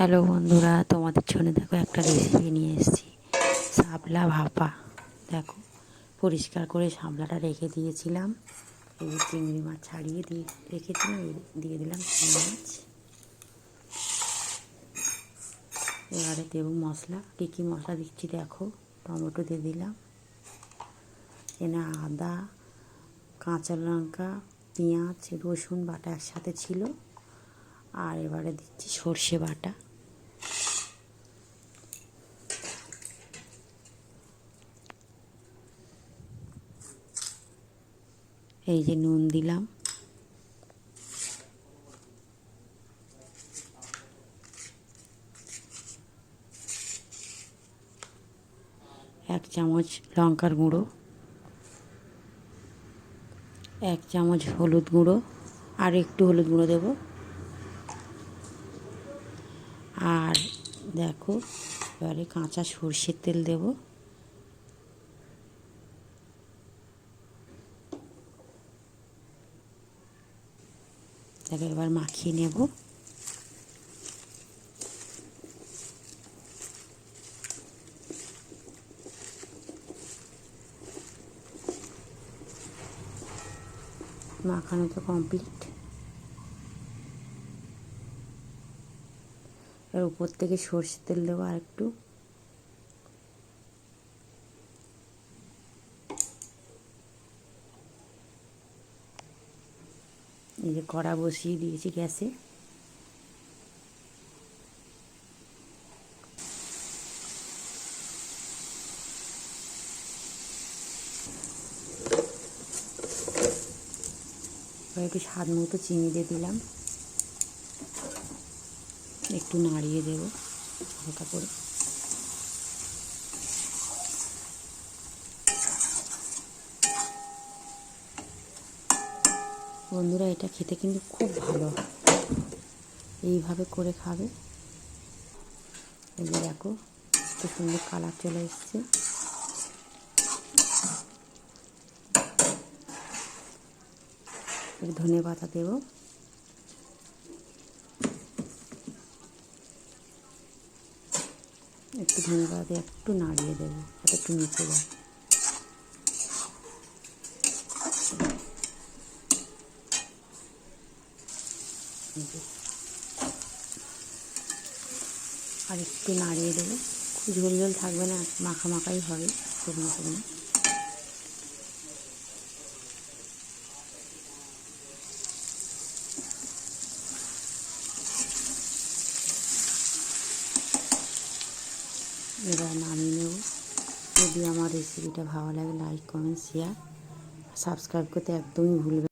Hello বন্ধুরা, তোমাদের জন্য দেখো একটা রেসিপি নিয়ে এসেছি। শাপলা ভাপা। দেখো, পরিষ্কার করে শাপলাটা রেখে দিয়েছিলাম। এই চিংড়ি মাছ ছাড়িয়ে দিয়ে রেখেছিলাম দিয়ে দিলাম চিংড়ি মাছ। এবারে দেবো মশলা। কী কী মশলা দিচ্ছি দেখো, টমেটো দিয়ে দিলাম। এনে আদা, কাঁচা লঙ্কা, পেঁয়াজ, রসুন বাটা একসাথে ছিল। আর এবারে দিচ্ছি সর্ষে বাটা। এই যে নুন দিলাম। এক চামচ লঙ্কার গুঁড়ো। এক চামচ হলুদ গুঁড়ো। আর একটু হলুদ গুঁড়ো দেবো। আর দেখো, এবারে কাঁচা সর্ষের তেল দেব। দেখো এবার মাখিয়ে নেব। মাখানো তো কমপ্লিট। এর উপর থেকে সর্ষের তেল দেবো আর একটু এই যে কড়া বসিয়ে দিয়েছি গ্যাসে। একটু স্বাদ মতো চিনি দিয়ে দিলাম। একটু নাড়িয়ে দেব হালকা করে। বন্ধুরা, এটা খেতে কিন্তু খুব ভালো। এইভাবে করে খাবে। এই যে দেখো খুব সুন্দর কালার চলে এসছে। ধনে পাতা দেবো। একটু ধনে পাতা দিয়ে একটু নাড়িয়ে দেবো একটু নিচে যায়। আর একটু নাড়িয়ে দেবো। খুব ঝোল ঝোল থাকবে না, মাখা মাখাই হবে শুকনো শুকনো। এবার নামিয়ে নেব। যদি আমার রেসিপিটা ভালো লাগে, লাইক, কমেন্ট শেয়ার সাবস্ক্রাইব করতে একদমই ভুলবে